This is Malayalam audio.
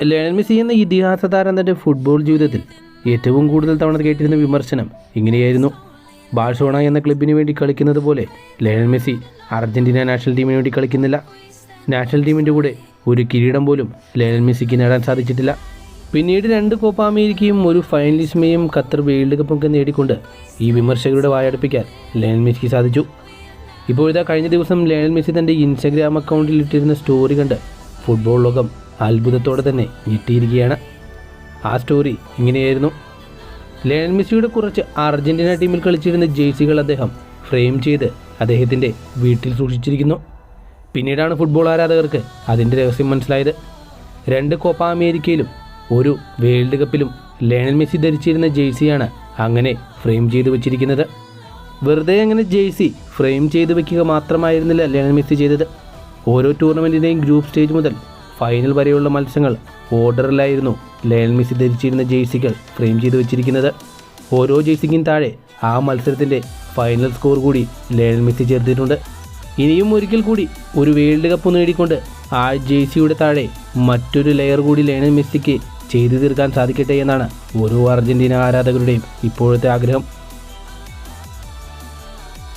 ലയണൽ മെസ്സി എന്ന ഇതിഹാസ താരം തന്റെ ഫുട്ബോൾ ജീവിതത്തിൽ ഏറ്റവും കൂടുതൽ തവണ കേട്ടിരുന്ന വിമർശനം ഇങ്ങനെയായിരുന്നു. ബാഴ്സോണ എന്ന ക്ലബിന് വേണ്ടി കളിക്കുന്നത് പോലെ ലയണൽ മെസ്സി അർജന്റീന നാഷണൽ ടീമിന് വേണ്ടി കളിക്കുന്നില്ല. നാഷണൽ ടീമിന്റെ കൂടെ ഒരു കിരീടം പോലും ലയണൽ മെസ്സിക്ക് നേടാൻ സാധിച്ചിട്ടില്ല. പിന്നീട് രണ്ട് കോപ്പ അമേരിക്കയും ഒരു ഫൈനലിസ്മയും ഖത്തർ വേൾഡ് കപ്പും ഒക്കെ നേടിക്കൊണ്ട് ഈ വിമർശകരുടെ വായടപ്പിക്കാൻ ലയണൽ മെസ്സിക്ക് സാധിച്ചു. ഇപ്പോഴിതാ കഴിഞ്ഞ ദിവസം ലയണൽ മെസ്സി തന്റെ ഇൻസ്റ്റഗ്രാം അക്കൗണ്ടിൽ ഇട്ടിരുന്ന സ്റ്റോറി കണ്ട് ഫുട്ബോൾ ലോകം അത്ഭുതത്തോടെ തന്നെ ഞെട്ടിയിരിക്കുകയാണ്. ആ സ്റ്റോറി ഇങ്ങനെയായിരുന്നു. ലയണൽ മെസ്സിയുടെ കുറച്ച് അർജന്റീന ടീമിൽ കളിച്ചിരുന്ന ജേഴ്സികൾ അദ്ദേഹം ഫ്രെയിം ചെയ്ത് അദ്ദേഹത്തിന്റെ വീട്ടിൽ സൂക്ഷിച്ചിരിക്കുന്നു. പിന്നീടാണ് ഫുട്ബോൾ ആരാധകർക്ക് അതിന്റെ രഹസ്യം മനസ്സിലായത്. രണ്ട് കോപ്പ അമേരിക്കയിലും ഒരു വേൾഡ് കപ്പിലും ലയണൽ മെസ്സി ധരിച്ചിരുന്ന ജേഴ്സിയാണ് അങ്ങനെ ഫ്രെയിം ചെയ്ത് വെച്ചിരിക്കുന്നത്. വെറുതെ അങ്ങനെ ജേഴ്സി ഫ്രെയിം ചെയ്ത് വെക്കുക മാത്രമായിരുന്നില്ല ലയണൽ മെസ്സി ചെയ്തത്. ഓരോ ടൂർണമെന്റിന്റെയും ഗ്രൂപ്പ് സ്റ്റേജ് മുതൽ ഫൈനൽ വരെയുള്ള മത്സരങ്ങൾ ഓർഡറിലായിരുന്നു ലയൽ മെസ്സി ധരിച്ചിരുന്ന ജേഴ്സികൾ ഫ്രെയിം ചെയ്ത് വെച്ചിരിക്കുന്നത്. ഓരോ ജേഴ്സിക്കും താഴെ ആ മത്സരത്തിന്റെ ഫൈനൽ സ്കോർ കൂടി ലയൽ മെസ്സി ചേർത്തിട്ടുണ്ട്. ഇനിയും ഒരിക്കൽ കൂടി ഒരു വേൾഡ് കപ്പ് നേടിക്കൊണ്ട് ആ ജേഴ്സിയുടെ താഴെ മറ്റൊരു ലെയർ കൂടി ലയണൽ മെസ്സിക്ക് ചെയ്തു തീർക്കാൻ സാധിക്കട്ടെ എന്നാണ് ഓരോ അർജന്റീന ആരാധകരുടെയും ഇപ്പോഴത്തെ ആഗ്രഹം.